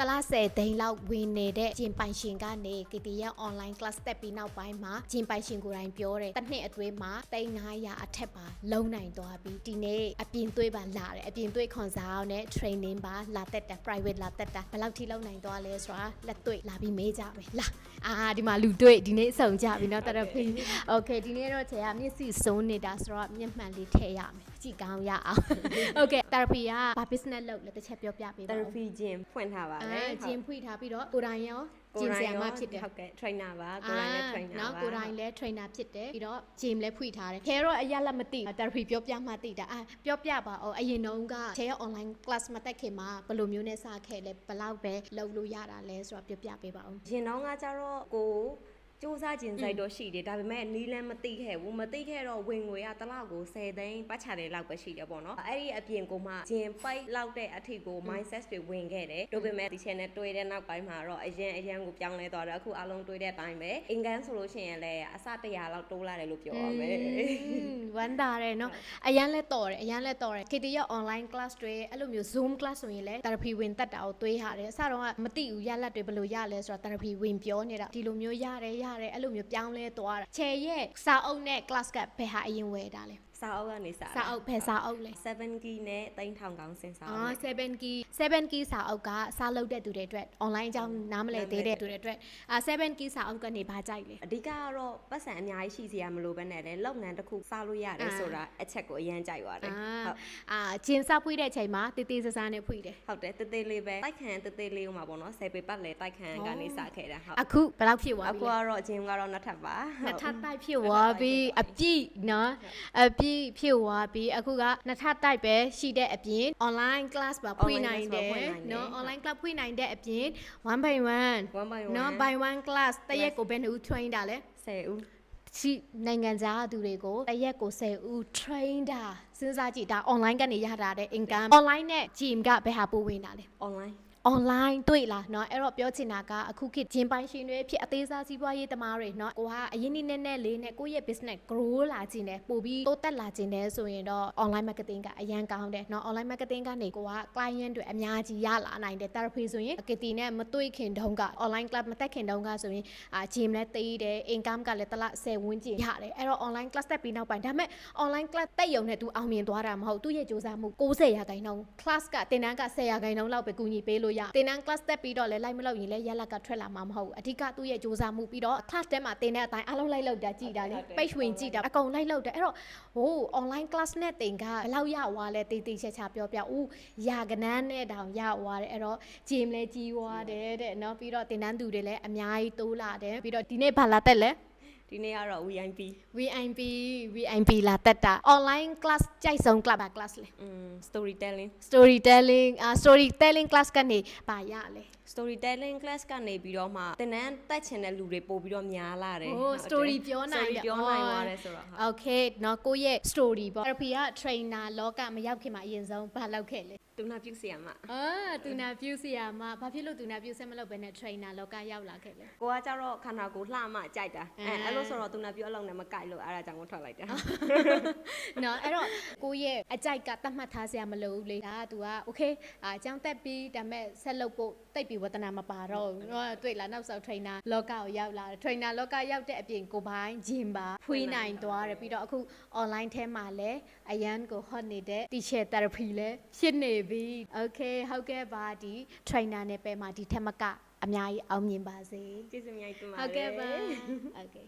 တလား10သိန်းလောက်ဝင်နေတဲ့ဂျင်ပိုင်ရှင်ကနေ KTR online class တက်ပြီးနောက်ပိုင်းမှာဂျင်ပိုင်ရှင်ကိုယ်တိုင်ပြောတယ်တစ်နှစ်အတွင်းမှာ3900အထက်ပါလုံးနိုင်သွားပြီဒီနေ့အပြင်သွေးပါလာတယ်အပြင်သွေးခွန်စားအောင်နဲ့ training ပါလာတက်တာ private လာတက်တာဘယ်လောက်ထိလုံးနိုင်သွားလဲဆိုတာလက်တွေ့လာပြီးမေးကြပဲလာအာဒီမှာလူတွေ့ဒီနေ့စုံကြပြီเนาะတရဖီ okay ဒီနေ့တော့ခြေကမျက်စိစုံနေတာဆိုတော့မျက်မှန်လေးထည့်ရမယ်ကြည့်ကောင်းရအောင် okay တရဖီကဘာ business လုပ်လဲတစ်ချက်ပြောပြပေးပါဦး therapy gym ဖွင့်ထားပါ လေအဲဂျင်းဖွင့်ထားပြီးတော့ကိုယ်တိုင်ရောဂျင်းဆရာမဖြစ်တယ်ဟုတ်ကဲ့ trainer ပါကိုယ်တိုင်လည်း trainer ပါနော်ကိုယ်တိုင်လည်း trainer ဖြစ်တယ်ပြီးတော့ဂျင်းလည်းဖွင့်ထားတယ်ခဲတော့အရက်လက်မသိ therapy ပြောပြမှသိတာအာပြောပြပါဦးအရင်တုန်းကခဲ online class မတက်ခင်မှာဘယ်လိုမျိုးနဲ့စခဲ့လဲဘယ်လောက်ပဲလုပ်လို့ရတာလဲဆိုတော့ပြောပြပေးပါဦးရင်တော့ကကြတော့ကို စူးစမ်းခြင်းစိုက်တော့ရှိတယ်ဒါပေမဲ့နီးလန်းမသိခဲ့ဘူးမသိခဲ့တော့ဝင်ငွေကတစ်လောက်ကို10သိန်းပတ်ချတယ်လောက်ပဲရှိတယ်ပေါ့နော်အဲ့ဒီအပြင်ကိုမှဂျင်ပိုက်လောက်တဲ့အထိကို mindset တွေဝင်ခဲ့တယ်ဒါပေမဲ့ဒီ channel တွေ့တဲ့နောက်ပိုင်းမှာတော့အရင်အရင်ကိုပြောင်းလဲသွားတယ်အခုအားလုံးတွေ့တဲ့အတိုင်းပဲအင်ကန်ဆိုလို့ရှိရင်လည်းအစ100လောက်တိုးလာတယ်လို့ပြောရမယ်ဝမ်းသာတယ်နော်အရန်လဲတော်တယ်အရန်လဲတော်တယ် KT ရ online class တွေအဲ့လိုမျိုး Zoom class ဆိုရင်လဲ therapy ဝင်တက်တာကိုတွေးရတယ်အစတော့ကမသိဘူးရလက်တွေဘယ်လိုရလဲဆိုတော့ therapy ဝင်ပြောနေတာဒီလိုမျိုးရတယ်ရတယ်အဲ့လိုမျိုးပြောင်းလဲသွားတာချယ်ရဲ့စာအုပ်နဲ့ class ကဘယ်ဟာအရင်ဝယ်တာလဲ စာအုပ်ကနေစတာစာအုပ်ဘယ်စာအုပ်လဲ7 key နဲ့3000ကောင်းစင်စာအုပ်အာနဲ့7 key 7 key စာအုပ်ကစာလုပ်တဲ့သူတွေအတွက် online အကြောင်းနားမလည်သေးတဲ့သူတွေအတွက်အာ7 key စာအုပ်ကနေဘာကြိုက်လဲအဓိကကတော့ပတ်စံအများကြီးရှိစရာမလိုဘဲနဲ့လည်းလုပ်ငန်းတစ်ခုစားလို့ရတယ်ဆိုတာအချက်ကိုအရင်ကြိုက်သွားတယ်အာဟုတ်အာဂျင်းစားဖွေးတဲ့အချိန်မှာတေးသေးစစားနဲ့ဖွေးတယ်ဟုတ်တယ်တသေးလေးပဲတိုက်ခံတသေးလေးဥမှာပေါ့နော်ဆယ်ပေပတ်လေတိုက်ခံကနေစခဲ့တာဟုတ်အခုဘယ်လောက်ဖြစ်သွားအပြီကူလဲကတော့ဂျင်းကတော့နှစ်ထပ်ပါနှစ်ထပ်တိုက်ဖြစ်သွားပြီအပြည့်နော်အပြည့်ဖြစ်သွားပြီအခုကနှစ်ထပ်တိုက်ပဲရှိတဲ့အပြင် online class ပါဖွင့်နိုင်တယ်နော် online class ဖွင့်နိုင်တဲ့အပြင် one by one 1 by 1နော် by one class တရက်ကိုဘယ်နှဦး train တာလဲ10ဦးရှိနိုင်ငံခြားသူတွေကိုတရက်ကို10ဦး train တာစဉ်းစားကြည့်ဒါ online ကနေရတာတဲ့ income online နဲ့ gym ကဘယ်ဟာပိုဝင်တာလဲ online online တွေ့လားเนาะအဲ့တော့ပြောချင်တာကအခုခေတ်ဂျင်ပိုင်ရှင်တွေဖြစ်အသေးစားစီးပွားရေးသမားတွေเนาะကိုကအရင်နေ့နဲ့နဲ့လေးနဲ့ကိုယ့်ရဲ့ business grow လာခြင်းတယ်ပို့ပြီးတိုးတက်လာခြင်းတယ်ဆိုရင်တော့ online marketing ကအရန်ကောင်းတယ်เนาะ online marketing ကနေကိုက client တွေအများကြီးရလာနိုင်တယ် therapy ဆိုရင် KT နဲ့မတွေ့ခင်တုန်းက online class မတက်ခင်တုန်းကဆိုရင်အာ gym လည်းတေးတယ် income ကလည်းတစ်လ10ဝန်းကျင်ရတယ်အဲ့တော့ online class တက်ပြီးနောက်ပိုင်းဒါပေမဲ့ online class တက်ရုံနဲ့ तू အောင်မြင်သွားတာမဟုတ်သူ့ရဲ့စူးစမ်းမှု90ရာခိုင်နှုန်း class ကတင်တန်းက10ရာခိုင်နှုန်းလောက်ပဲကူညီပေးလို့ ရတင်တန်း class တက်ပြီးတော့လည်းလိုက်မလို့ရင်လည်းရလက်ကထွက်လာမှာမဟုတ်ဘူးအဓိကသူ့ရဲ့စူးစမ်းမှုပြီးတော့ class ထဲမှာတင်တဲ့အတိုင်းအားလုံးလိုက်လောက်တာကြည်တာလေ page ဝင်ကြည့်တာအကုန်လိုက်လောက်တယ်အဲ့တော့ဟို online class နဲ့တင်ကဘယ်လောက်ရသွားလဲတေးသေးချာချာပြောပြဦးရာကနန်းနဲ့တောင်ရသွားတယ်အဲ့တော့ gym လည်းကြီးသွားတယ်တဲ့เนาะပြီးတော့တင်တန်းသူတွေလည်းအများကြီးတိုးလာတယ်ပြီးတော့ဒီနေ့ဘာလာတက်လဲ ဒီနေ့ကတော့ VIP VIP VIP လာတက်တာ online class ကြိုက်ဆုံး club ပါ class လေอืม storytelling storytelling အာ storytelling class ကနေပါရလေ storytelling class ကနေပြီးတော့မှသင်တန်းတက်ချင်တဲ့လူတွေပို့ပြီးတော့များလာတယ်ဟို story ပြောနိုင်တယ် story ပြောနိုင်ပါတယ်ဆိုတော့ okay နော်ကိုရဲ့ story ပေါ့ therapy က trainer လောကမရောက်ခင်မှာအရင်ဆုံးဘာလုပ်ခဲ့လဲတူနာပြုစီယာမအာတူနာပြုစီယာမဘာဖြစ်လို့တူနာပြုဆက်မလုပ်ဘဲနဲ့ trainer လောကရောက်လာခဲ့လဲကိုကကြတော့ခန္ဓာကိုယ်လှမကြိုက်တာအဲအဲ့လိုဆိုတော့တူနာပြုအလုံးနဲ့မကြိုက်လို့အဲ့ဒါကြောင့်ကိုထွက်လိုက်တာနော်အဲ့တော့ကိုရဲ့အကြိုက်ကတတ်မှတ်ထားစရာမလိုဘူးလေဒါက तू က okay အကြောင်းတက်ပြီးဒါမဲ့ဆက်လုပ်ဖို့တိတ်ပြည်ဝတနာမပါတော့ဘူးဟောတွေ့လားနောက်ဆုံး trainer လောကကိုရောက်လာတယ် trainer လောကရောက်တဲ့အပြင်ကိုပိုင်းဂျင်ပါဖွေးနိုင်သွားတယ်ပြီးတော့အခု online ထဲမှာလည်းအရန်ကို hot နေတဲ့ teacher therapy လည်းဖြစ်နေပြီ okay ဟုတ်ကဲ့ပါဒီ trainer နဲ့ပဲမှာဒီထက်မကအများကြီးအောင်မြင်ပါစေကျေးဇူးအများကြီးတင်ပါတယ်ဟုတ်ကဲ့ပါ okay